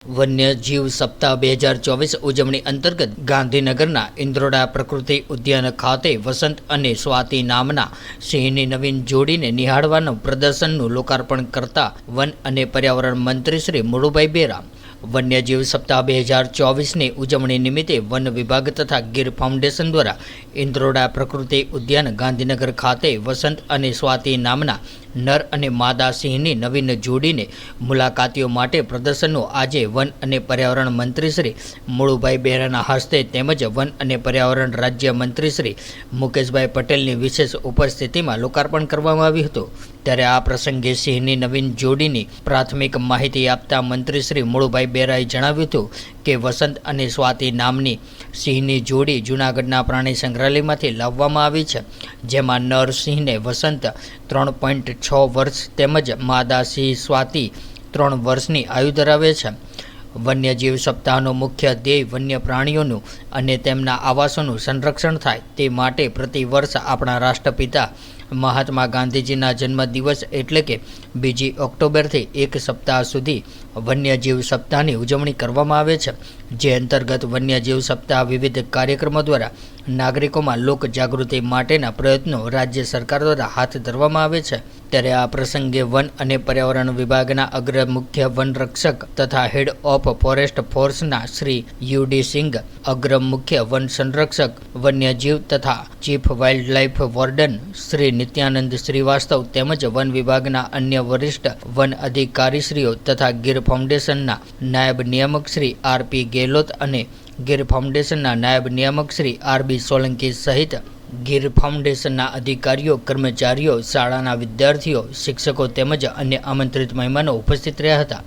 વન્યજીવ સપ્તાહ બે હજાર ચોવીસ ઉજવણી અંતર્ગત ગાંધીનગરના ઇન્દ્રોડા પ્રકૃતિ ઉદ્યાન ખાતે વસંત અને સ્વાતિ નામના સિંહની નવીન જોડીને નિહાળવાનું પ્રદર્શનનું લોકાર્પણ કરતા વન અને પર્યાવરણ મંત્રી શ્રી મુળુભાઈ બેરા વન્યજીવ સપ્તાહ બે હજાર ચોવીસની ઉજવણી નિમિત્તે વન વિભાગ તથા ગીર ફાઉન્ડેશન દ્વારા ઇન્દ્રોડા પ્રકૃતિ ઉદ્યાન ગાંધીનગર ખાતે વસંત અને સ્વાતિ નામના નર અને માદા સિંહની નવીન જોડીને મુલાકાતીઓ માટે પ્રદર્શનનું આજે વન અને પર્યાવરણ મંત્રી શ્રી મુળુભાઈ બેરાના હસ્તે તેમજ વન અને પર્યાવરણ રાજ્ય મંત્રી શ્રી મુકેશભાઈ પટેલની વિશેષ ઉપસ્થિતિમાં લોકાર્પણ કરવામાં આવ્યું હતું. ત્યારે આ પ્રસંગે સિંહની નવીન જોડીની પ્રાથમિક માહિતી આપતા મંત્રી શ્રી મુળુભાઈ બેરાએ જણાવ્યું હતું કે વસંત અને સ્વાતિ નામની સિંહની જોડી જૂનાગઢના પ્રાણી સંગ્રહાલયમાંથી લાવવામાં આવી છે, જેમાં નર સિંહને વસંત ત્રણ પોઈન્ટ છ વર્ષ તેમજ માદા સિંહ સ્વાતિ ત્રણ વર્ષની આયુ ધરાવે છે. વન્યજીવ સપ્તાહનો મુખ્ય ધ્યેય વન્ય પ્રાણીઓનું અને તેમના આવાસોનું સંરક્ષણ થાય તે માટે પ્રતિ વર્ષ આપણા રાષ્ટ્રપિતા મહાત્મા ગાંધીજીના જન્મદિવસ એટલે કે બીજી ઓક્ટોબરથી એક સપ્તાહ સુધી વન્યજીવ સપ્તાહની ઉજવણી કરવામાં આવે છે, જે અંતર્ગત વન્યજીવ સપ્તાહ વિવિધ કાર્યક્રમો દ્વારા નાગરિકોમાં લોક જાગૃતિ માટેના પ્રયત્નો રાજ્ય સરકાર દ્વારા હાથ ધરવામાં આવે છે. ત્યારે આ પ્રસંગે વન અને પર્યાવરણ વિભાગના અગ્ર મુખ્ય વન રક્ષક તથા હેડ ઓફ ફોરેસ્ટ ફોર્સના શ્રી યુ ડી સિંઘ, અગ્ર મુખ્ય વન સંરક્ષક, વન્યજીવ તથા chief wildlife warden Shri Nityanand Shrivastava તેમજ વન વિભાગના અન્ય વરિષ્ઠ વન અધિકારીશ્રીઓ તથા ગીર ફાઉન્ડેશનના નાયબ નિયામક શ્રી આર પી ગેહલોત અને ગીર ફાઉન્ડેશનના નાયબ નિયામક શ્રી આર બી સોલંકી સહિત ગીર ફાઉન્ડેશનના અધિકારીઓ, કર્મચારીઓ, શાળાના વિદ્યાર્થીઓ, શિક્ષકો તેમજ અન્ય આમંત્રિત મહેમાનો ઉપસ્થિત રહ્યા હતા.